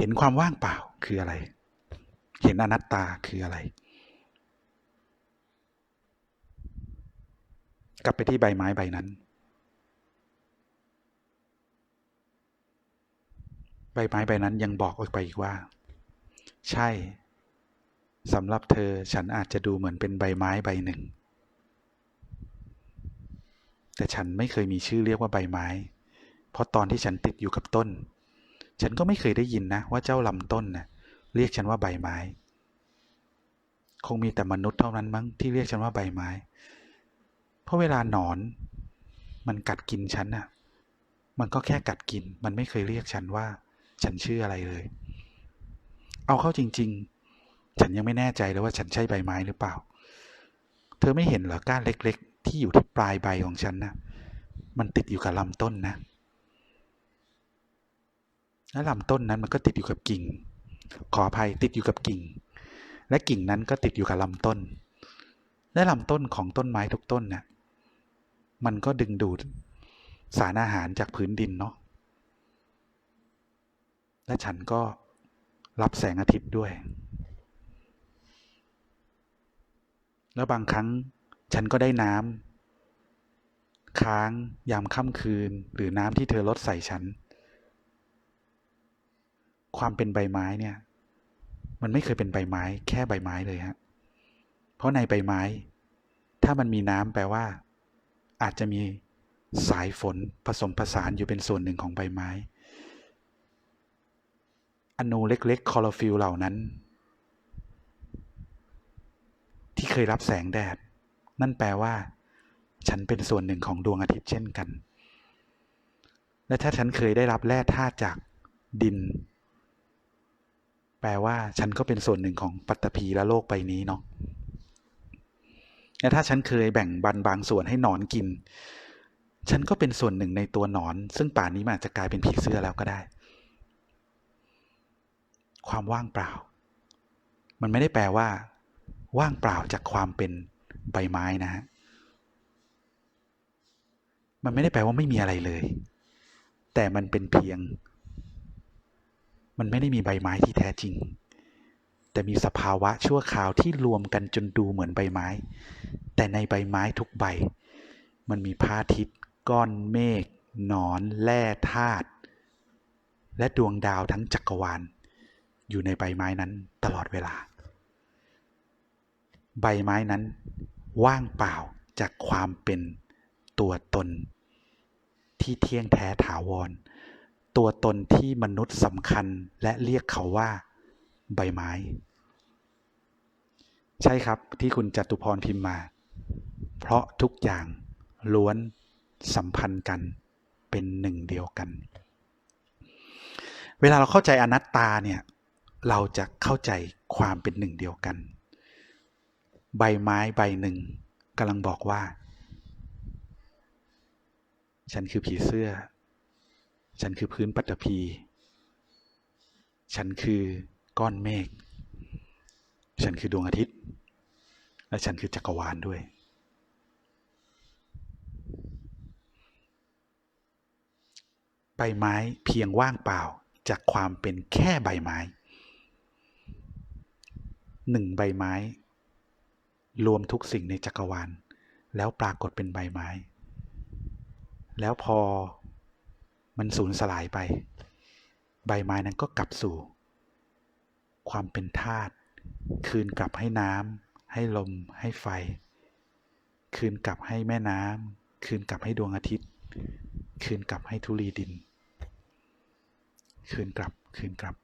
เห็นความว่างเปล่าคืออะไร เห็นอนัตตาคืออะไร กลับไปที่ใบไม้ใบนั้น ใบไม้ใบนั้นยังบอกออกไปอีกว่า ใช่สำหรับเธอฉันอาจจะดูเหมือนเป็นใบไม้ใบหนึ่ง แต่ฉันไม่เคยมีชื่อเรียกว่าใบไม้ เพราะตอนที่ฉันติดอยู่กับต้น ฉันก็ไม่เคยได้ยินนะว่าเจ้าลำต้นนะ่ะเรียกฉันว่าใบไม้ คงมีแต่มนุษย์เท่านั้นมั้งที่เรียกฉันว่าใบไม้ เพราะเวลาหนอนมันกัดกินฉันน่ะ มันก็แค่กัดกิน มันไม่เคยเรียกฉันว่า ฉันชื่ออะไรเลย เอาเข้าจริง ๆ ฉันยังไม่แน่ใจเลยว่าฉันใช่ใบไม้หรือเปล่า เธอไม่เห็นเหรอก้านเล็ก ๆ ที่อยู่ที่ปลายใบของฉันนะมันติดอยู่กับลำต้นนะ และลำต้นนั้นมันก็ติดอยู่กับกิ่ง ขออภัยติดอยู่กับกิ่ง และกิ่งนั้นก็ติดอยู่กับลำต้น และลำต้นของต้นไม้ทุกต้นน่ะมันก็ดึงดูดสารอาหารจากพื้นดินเนาะและฉันก็รับแสงอาทิตย์ด้วย แล้วบางครั้งฉันก็ได้น้ำค้างยามค่ำคืนหรือน้ำที่เธอลดใส่ฉัน ความเป็นใบไม้เนี่ย มันไม่เคยเป็นใบไม้ แค่ใบไม้เลยฮะ เพราะในใบไม้ ถ้ามันมีน้ำแปลว่า อาจจะมีสายฝนผสมผสานอยู่เป็นส่วนหนึ่งของใบไม้อนูเล็กๆคลอโรฟิลเหล่านั้น ที่เคยรับแสงแดด นั่นแปลว่า ฉันเป็นส่วนหนึ่งของดวงอาทิตย์เช่นกัน และถ้าฉันเคยได้รับแร่ธาตุจากดิน แปลว่าฉันก็เป็นส่วนหนึ่งของปัตตภีและโลกใบนี้เนาะและถ้าฉันเคยแบ่งบันบางส่วนให้หนอนกิน ฉันก็เป็นส่วนหนึ่งในตัวหนอน ซึ่งป่านนี้มันอาจจะกลายเป็นผีเสื้อแล้วก็ได้ ความว่างเปล่า มันไม่ได้แปลว่า ว่างเปล่าจากความเป็นใบไม้นะฮะ มันไม่ได้แปลว่าไม่มีอะไรเลย แต่มันเป็นเพียง มันไม่ได้มีใบไม้ที่แท้จริง แต่มีสภาวะชั่วคราวที่รวมกันจนดูเหมือนใบไม้ แต่ในใบไม้ทุกใบ มันมีพระอาทิตย์ ก้อนเมฆหนอนแร่ธาตุและดวงดาวทั้งจักรวาล อยู่ในใบไม้นั้นตลอดเวลา ใบไม้นั้น ว่างเปล่าจากความเป็นตัวตน ที่เที่ยงแท้ถาวร ตัวตนที่มนุษย์สำคัญและเรียกเขาว่า ใบไม้ ใช่ครับที่คุณจตุพรพิมพ์มา เพราะทุกอย่างล้วนสัมพันธ์กันเป็นหนึ่งเดียวกัน เวลาเราเข้าใจอนัตตาเนี่ย เราจะเข้าใจความเป็นหนึ่งเดียวกัน ใบไม้ใบหนึ่งกำลังบอกว่า ฉันคือผีเสื้อ ฉันคือพื้นปัตตภีฉันคือก้อนเมฆ ฉันคือดวงอาทิตย์ และฉันคือจักรวาลด้วย ใบไม้เพียงว่างเปล่าจากความเป็นแค่ใบไม้ หนึ่งใบไม้ รวมทุกสิ่งในจักรวาล แล้วปรากฏเป็นใบไม้ แล้วพอ มันสูญสลายไป ใบไม้นั้นก็กลับสู่ ความเป็นธาตุคืนกลับให้น้ำให้ลมให้ไฟ คืนกลับให้แม่น้ำคืนกลับให้ดวงอาทิตย์ คืนกลับให้ธุลีดิน คืนกลับคืนกลับ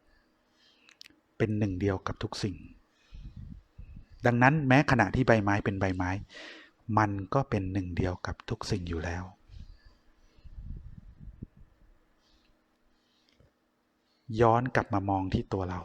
เป็นหนึ่งเดียวกับทุกสิ่ง ดังนั้นแม้ขณะที่ใบไม้เป็นใบไม้ มันก็เป็นหนึ่งเดียวกับทุกสิ่งอยู่แล้ว ย้อนกลับมามองที่ตัวเรา